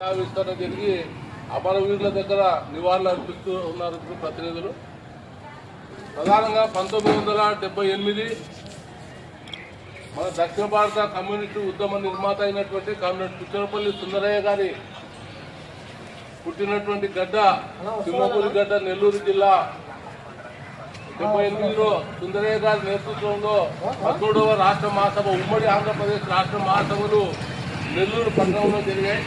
విస్తరణ జరిగి అమరవీరుల దగ్గర నివాళులు అర్పిస్తూ ఉన్నారు ఇప్పుడు ప్రతినిధులు. ప్రధానంగా పంతొమ్మిది వందల డెబ్బై ఎనిమిది మన దక్షిణ భారత కమ్యూనిస్టు ఉద్యమ నిర్మాత అయినటువంటి కమ్యూనిస్ట్ పుచ్చలపల్లి సుందరయ్య గారి పుట్టినటువంటి గడ్డ సింహపూరి గడ్డ నెల్లూరు జిల్లా డెబ్బై ఎనిమిదిలో సుందరయ్య గారి నేతృత్వంలో పదమూడవ రాష్ట్ర మహాసభ ఉమ్మడి ఆంధ్రప్రదేశ్ రాష్ట్ర మహాసభలు నెల్లూరు పట్టణంలో జరిగాయి.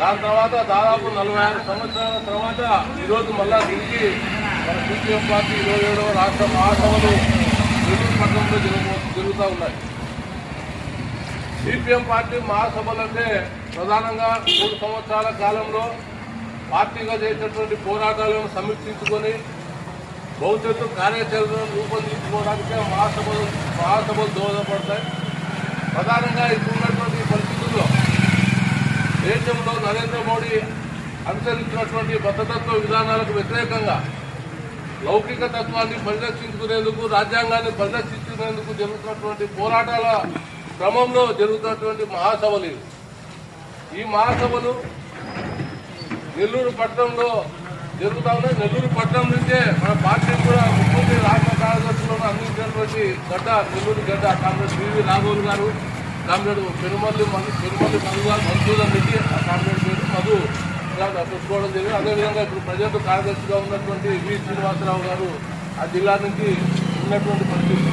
దాని తర్వాత దాదాపు నలభై ఆరు సంవత్సరాల తర్వాత ఈరోజు మళ్ళా తిరిగి మన సిపిఎం పార్టీ ఇరవై ఏడవ రాష్ట్ర మహాసభలు నెల్లూరు పట్టణంలో జరుగు జరుగుతూ ఉన్నాయి. సిపిఎం పార్టీ మహాసభలు అంటే ప్రధానంగా మూడు సంవత్సరాల కాలంలో పార్టీగా చేసినటువంటి పోరాటాలను సమీక్షించుకొని భవిష్యత్తు కార్యాచరణను రూపొందించుకోవడానికే మహాసభలు మహాసభలు దోహదపడతాయి. ప్రధానంగా ఇప్పుడు దేశంలో నరేంద్ర మోడీ అనుసరించినటువంటి భద్రతత్వ విధానాలకు వ్యతిరేకంగా లౌకిక తత్వాన్ని పరిరక్షించుకునేందుకు రాజ్యాంగాన్ని పరిరక్షించుకునేందుకు జరుగుతున్నటువంటి పోరాటాల క్రమంలో జరుగుతున్నటువంటి మహాసభలు ఈ మహాసభలు నెల్లూరు పట్టణంలో జరుగుతా ఉన్నాయి. నెల్లూరు పట్టణం నుంచే మన పార్టీ కూడా ముఖ్యమంత్రి రాష్ట్ర కార్యదర్శులను అందించినటువంటి గడ్డ నెల్లూరు గడ్డ కాంగ్రెస్ వివి రాఘవులు గారు. కామ్రేడ్ పెరుమల్లి మధు పెరుమల్లి మధుగా గారు మధుసూదన్ ఆ కామ్రేడ్ పేరు. మధు ఇలా పెట్టుకోవడం జరిగింది. అదేవిధంగా ఇప్పుడు ప్రజెంట్ కార్యదర్శిగా ఉన్నటువంటి వి శ్రీనివాసరావు గారు ఆ జిల్లా నుంచి ఉన్నటువంటి పరిస్థితి.